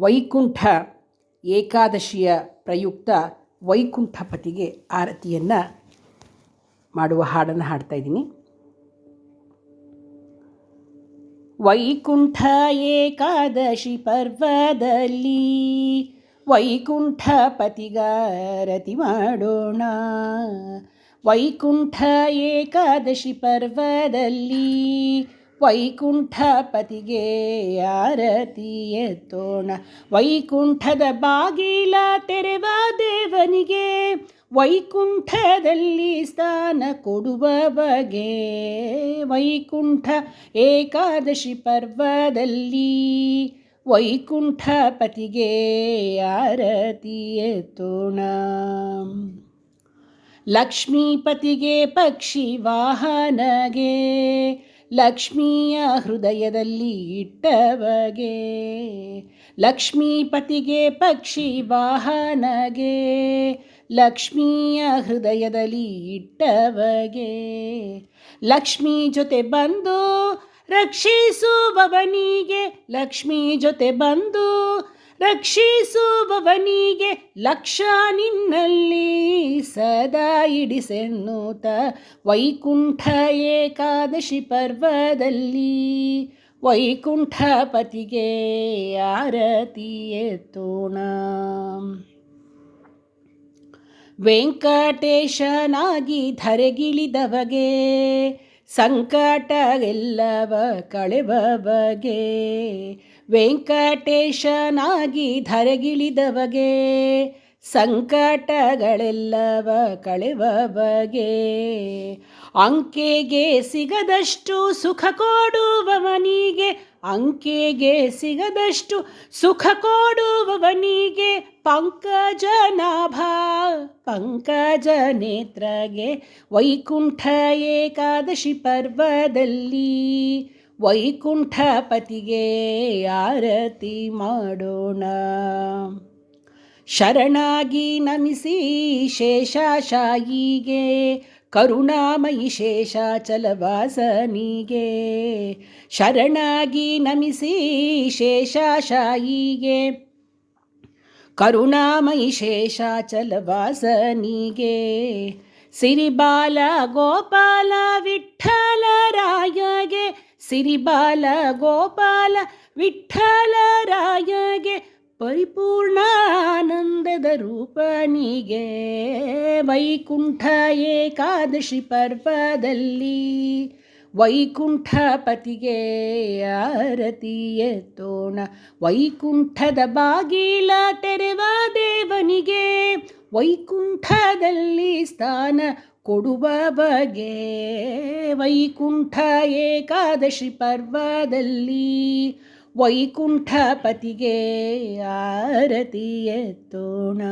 ವೈಕುಂಠ ಏಕಾದಶಿಯ ಪ್ರಯುಕ್ತ ವೈಕುಂಠಪತಿಗೆ ಆರತಿಯನ್ನು ಮಾಡುವ ಹಾಡನ್ನು ಹಾಡ್ತಾ ಇದ್ದೀನಿ. ವೈಕುಂಠ ಏಕಾದಶಿ ಪರ್ವದಲ್ಲಿ ವೈಕುಂಠಪತಿಗಾರತಿ ಮಾಡೋಣ. ವೈಕುಂಠ ಏಕಾದಶಿ ಪರ್ವದಲ್ಲಿ ವೈಕುಂಠಪತಿಗೆ ಆರತಿ ತೋಣ. ವೈಕುಂಠದ ಬಾಗಿಲ ತೆರೆವ ದೇವನಿಗೆ ವೈಕುಂಠದಲ್ಲಿ ಸ್ಥಾನ ಕೊಡುವ ಬಗೆ. ವೈಕುಂಠ ಏಕಾದಶಿ ಪರ್ವದಲ್ಲಿ ವೈಕುಂಠಪತಿಗೆ ಆರತಿ ಎತ್ತೋಣ ಲಕ್ಷ್ಮೀಪತಿಗೆ ಪಕ್ಷಿ ವಾಹನಗೆ ಲಕ್ಷ್ಮಿಯ ಹೃದಯದಲ್ಲಿ ಇಟ್ಟವಗೆ, ಲಕ್ಷ್ಮೀಪತಿಗೆ ಪಕ್ಷಿ ವಾಹನಗೆ, ಲಕ್ಷ್ಮಿಯ ಹೃದಯದಲ್ಲಿ ಇಟ್ಟವಗೆ. ಲಕ್ಷ್ಮಿ ಜೊತೆ ಬಂದು ರಕ್ಷಿಸುವವನಿಗೆ, ಲಕ್ಷ್ಮಿ ಜೊತೆ ಬಂದು ರಕ್ಷಿಸುವವನಿಗೆ ಲಕ್ಷ ನಿನ್ನಲ್ಲಿ ಸದಾ ಇಡಿಸೆನ್ನುತ ವೈಕುಂಠ ಏಕಾದಶಿ ಪರ್ವದಲ್ಲಿ ವೈಕುಂಠಪತಿಗೆ ಆರತಿ ಎತ್ತೋಣ. ವೆಂಕಟೇಶನಾಗಿ ಧರೆಗಿಳಿದವಗೆ ಸಂಕಟ ಎಲ್ಲವ ಕಳೆವ ಬಗೆ. ವೆಂಕಟೇಶನಾಗಿ ಧರೆಗಿಳಿದವಗೆ. ಸಂಕಟಗಳೆಲ್ಲವ ಕಳೆವ ಬಗೆ. ಅಂಕೆಗೆ ಸಿಗದಷ್ಟು ಸುಖ ಕೊಡುವವನಿಗೆ. ಅಂಕೆಗೆ ಸಿಗದಷ್ಟು ಸುಖ ಕೊಡುವವನಿಗೆ. ಪಂಕಜನಾಭ ಪಂಕಜ ನೇತ್ರಗೆ ವೈಕುಂಠ ಏಕಾದಶಿ ಪರ್ವದಲ್ಲಿ ವೈಕುಂಠಪತಿಗೆ ಆರತಿ ಮಾಡೋಣ. ಶರಣಾಗಿ ನಮಿಸಿ ಶೇಷಾಶಾಯಿಗೆ, ಕರುಣಾಮಯಿ ಶೇಷಾಚಲವಾಸನಿಗೆ. ಶರಣಾಗಿ ನಮಿಸಿ ಶೇಷಾಶಾಯಿಗೆ ಕರುಣಾಮಯಿ ಶೇಷಾಚಲವಾಸನಿಗೆ ಸಿರಿಬಾಲ ಗೋಪಾಲ ವಿಠಲರಾಯಗೆ ಸಿರಿಬಾಲ ಗೋಪಾಲ ವಿಠಲರಾಯಗೆ ಪರಿಪೂರ್ಣಾನಂದದ ರೂಪನಿಗೆ. ವೈಕುಂಠ ಏಕಾದಶಿ ಪರ್ವದಲ್ಲಿ ವೈಕುಂಠಪತಿಗೆ ಆರತಿ ಎತ್ತೋಣ ವೈಕುಂಠದ ಬಾಗಿಲ ತೆರೆವ ದೇವನಿಗೆ ವೈಕುಂಠದಲ್ಲಿ ಸ್ಥಾನ ಕೊಡುವ ಬಗೆ ವೈಕುಂಠ ಏಕಾದಶಿ ಪರ್ವದಲ್ಲಿ ವೈಕುಂಠಪತಿಗೆ ಆರತಿ ಎತ್ತೋಣ